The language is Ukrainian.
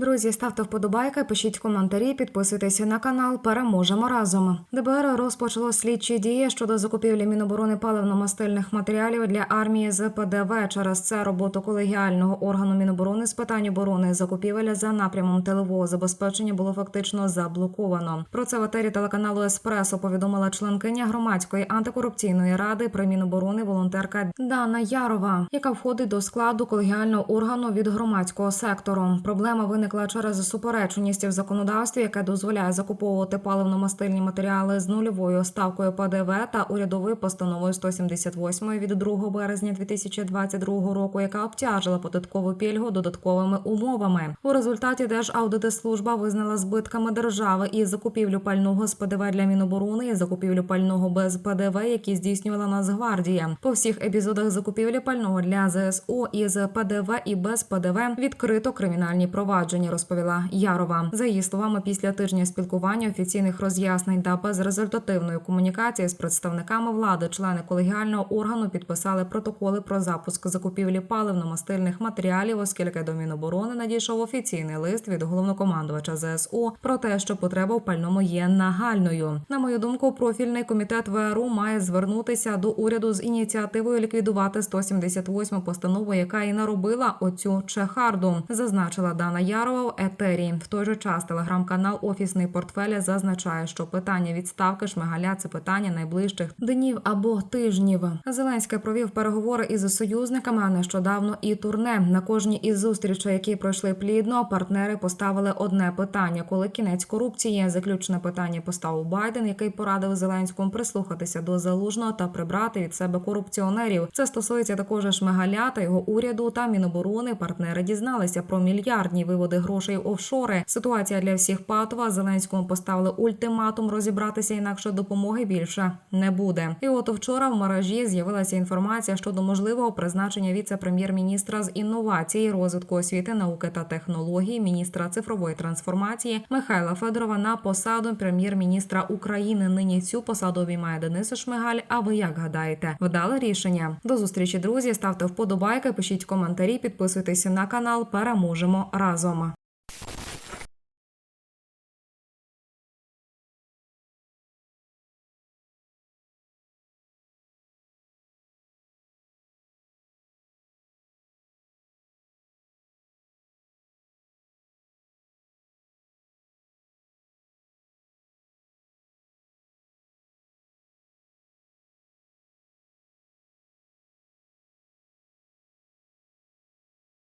Друзі, ставте вподобайки, пишіть коментарі, підписуйтесь на канал. Переможемо разом. ДБР розпочало слідчі дії щодо закупівлі Міноборони паливно-мастильних матеріалів для армії з ПДВ. Через це роботу колегіального органу Міноборони з питань оборони закупівеля за напрямом тилового забезпечення було фактично заблоковано. Про це в етері телеканалу Еспресо повідомила членкиня громадської антикорупційної ради при Міноборони волонтерка Дана Ярова, яка входить до складу колегіального органу від громадського сектору. Проблема виникла через суперечність в законодавстві, яке дозволяє закуповувати паливно-мастильні матеріали з нульовою ставкою ПДВ та урядовою постановою 178 від 2 березня 2022 року, яка обтяжила податкову пільгу додатковими умовами. У результаті Держаудитслужба визнала збитками держави і закупівлю пального з ПДВ для Міноборони і закупівлю пального без ПДВ, які здійснювала Нацгвардія. По всіх епізодах закупівлі пального для ЗСУ із ПДВ і без ПДВ відкрито кримінальні провадження, розповіла Ярова. За її словами, після тижня спілкування, офіційних роз'яснень та безрезультативної комунікації з представниками влади, члени колегіального органу підписали протоколи про запуск закупівлі паливно-мастильних матеріалів, оскільки до Міноборони надійшов офіційний лист від головнокомандувача ЗСУ про те, що потреба в пальному є нагальною. На мою думку, профільний комітет ВРУ має звернутися до уряду з ініціативою ліквідувати 178 постанову, яка і наробила оцю чехарду, зазначила Дана Ярова в етері. В той же час телеграм-канал Офісний портфеля зазначає, що питання відставки Шмигаля це питання найближчих днів або тижнів. Зеленський провів переговори із союзниками, нещодавно і турне. На кожній із зустрічей, які пройшли плідно, партнери поставили одне питання: коли кінець корупції. Заключне питання поставив Байден, який порадив Зеленському прислухатися до залужного та прибрати від себе корупціонерів. Це стосується також Шмигаля та його уряду та Міноборони. Партнери дізналися про мільярдні виводи грошей в офшори. Ситуація для всіх патова. Зеленському поставили ультиматум розібратися, інакше допомоги більше не буде. І от вчора в мережі з'явилася інформація щодо можливого призначення віце-прем'єр-міністра з інновацій, розвитку освіти, науки та технологій, міністра цифрової трансформації Михайла Федорова на посаду прем'єр-міністра України. Нині цю посаду обіймає Денис Шмигаль. А ви як гадаєте? Вдале рішення? До зустрічі, друзі. Ставте вподобайки, пишіть коментарі, підписуйтесь на канал. Переможемо разом.